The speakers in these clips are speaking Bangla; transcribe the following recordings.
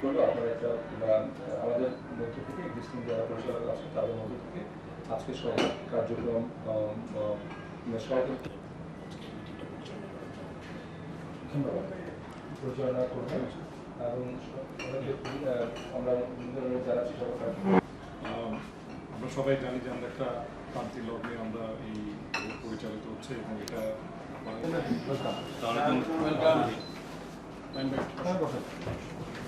করল আপনারা একটা আমাদের মধ্য থেকে এক্সিস্টিং যারা পরিচালক আছে তাদের মধ্য থেকে আজকে সব কার্যক্রম ধন্যবাদ। পরিচালনা করবেন। এবং আমরা সবাইকে আমরা সবাই জানি যে আমরা একটা ক্রান্তি লগ্নে আমরা এই পরিচালিত হচ্ছে এবং এটা তাহলে ভাই ভাই নতুন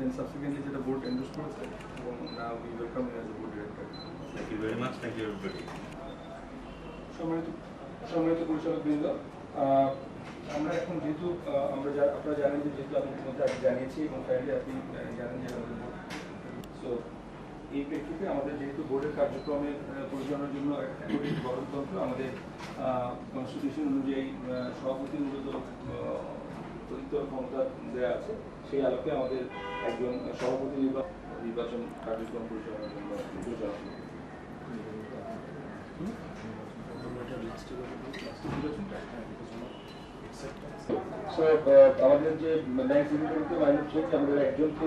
দেন সাবসিকুয়েন্টলি যেটা বোর্ড এন্ডোর্স করেছে এবং now we welcome you as a board director Thank you very much. Thank you, everybody. সম্মানিত সম্মানিত পরিচালক বৃন্দ আমরা এখন যেহেতু আমরা আপনারা জানেন যে যেহেতু আমি ইতিমধ্যে আগে জানিয়েছি এবং কাইন্ডলি আপনি জানেন যে আমাদের সো এই প্রেক্ষিতে আমাদের যেহেতু বোর্ডের কার্যক্রমের পরিচালনার জন্য একটা গঠনতন্ত্র আমাদের কনস্টিটিউশন অনুযায়ী সভাপতি মূলত অতিরিক্ত ক্ষমতা দেওয়া আছে, সেই আলোকে আমাদের একজন সভাপতি নির্বাচন কার্যক্রম পরিচালনার জন্য পরিচালনা আমাদের যে চেঞ্জ আমাদের একজনকে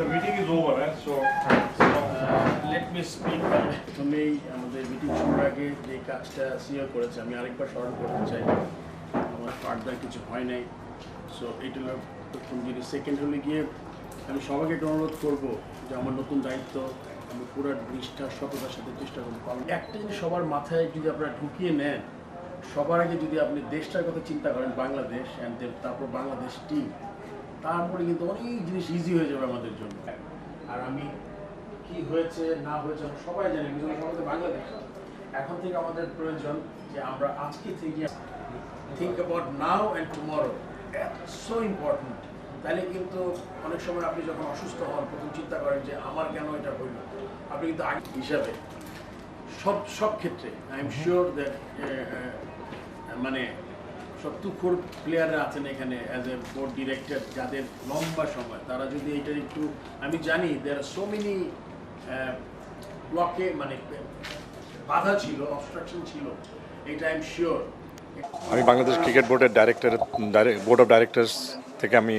The meeting is over, eh? so. Let me speak প্রথমেই আমাদের মিটিং শুরুর আগে যে কাজটা সিও করেছে আমি আরেকবার স্মরণ করতে চাই আমার ফার্দার কিছু হয় নাই সো হলো প্রথম জিনিস সেকেন্ড হলে গিয়ে আমি সবাইকে একটা অনুরোধ করব যে আমার নতুন দায়িত্ব আমি পুরো নিষ্ঠা সততার সাথে চেষ্টা করব কারণ একটা জিনিস সবার মাথায় যদি আপনারা ঢুকিয়ে নেন সবার আগে যদি আপনি দেশটার কথা চিন্তা করেন বাংলাদেশ অ্যান্ড তারপর বাংলাদেশ টিম তারপরে কিন্তু অনেক জিনিস ইজি হয়ে যাবে আমাদের জন্য। আর আমি কি হয়েছে না হয়েছে আমরা সবাই জানি সমাজে বাংলাদেশ। এখন থেকে আমাদের প্রয়োজন যে আমরা আজকে থেকে think about now and tomorrow so important তাহলে কিন্তু অনেক সময় আপনি যখন অসুস্থ হন প্রথম চিন্তা করেন যে আমার কেন এটা হইল আপনি কিন্তু আগে হিসাবে সব সব ক্ষেত্রে আই এম শিওর দ্যাট মানে সব তুখোর প্লেয়াররা আছেন এখানে অ্যাজ এ বোর্ড ডিরেক্টর যাদের লম্বা সময়। তারা যদি এটার একটু আমি জানি দের আর সো মেনি ব্লকে মানে বাধা ছিল অবস্ট্রাকশন ছিল এটা আই এম শিওর আমি বাংলাদেশ ক্রিকেট বোর্ডের ডাইরেক্টর বোর্ড অফ ডাইরেক্টরস থেকে আমি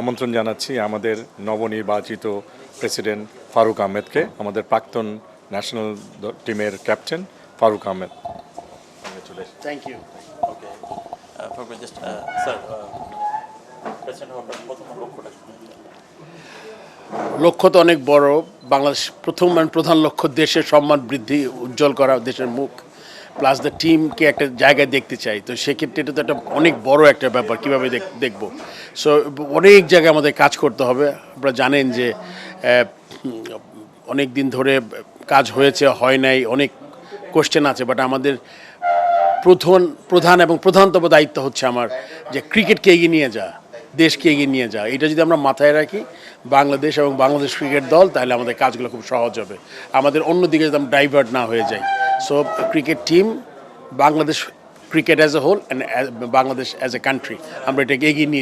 আমন্ত্রণ জানাচ্ছি আমাদের নবনির্বাচিত প্রেসিডেন্ট ফারুক আহমেদকে আমাদের প্রাক্তন ন্যাশনাল টিমের captain Faruk Ahmed. Thank you লক্ষ্য তো অনেক বড়। বাংলাদেশ প্রথম মানে প্রধান লক্ষ্য দেশের সম্মান বৃদ্ধি, উজ্জ্বল করা দেশের মুখ প্লাস দ্য টিমকে একটা জায়গায় দেখতে চাই। তো সেক্ষেত্রে এটা তো একটা অনেক বড় একটা ব্যাপার, কীভাবে দেখব? সো অনেক জায়গায় আমাদের কাজ করতে হবে। আপনারা জানেন যে অনেক দিন ধরে কাজ হয়েছে, হয় নাই, অনেক কোশ্চেন আছে বাট আমাদের প্রধান প্রধান এবং প্রধানতম দায়িত্ব হচ্ছে আমার যে ক্রিকেটকে এগিয়ে নিয়ে যা, দেশকে এগিয়ে নিয়ে যা। এটা যদি আমরা মাথায় রাখি, বাংলাদেশ এবং বাংলাদেশ ক্রিকেট দল, তাহলে আমাদের কাজগুলো খুব সহজ হবে। আমাদের অন্যদিকে যদি আমরা ডাইভার্ট না হয়ে যাই। So cricket team Bangladesh cricket as a whole and Bangladesh as a country আমরা এটাকে এগিয়ে নিয়ে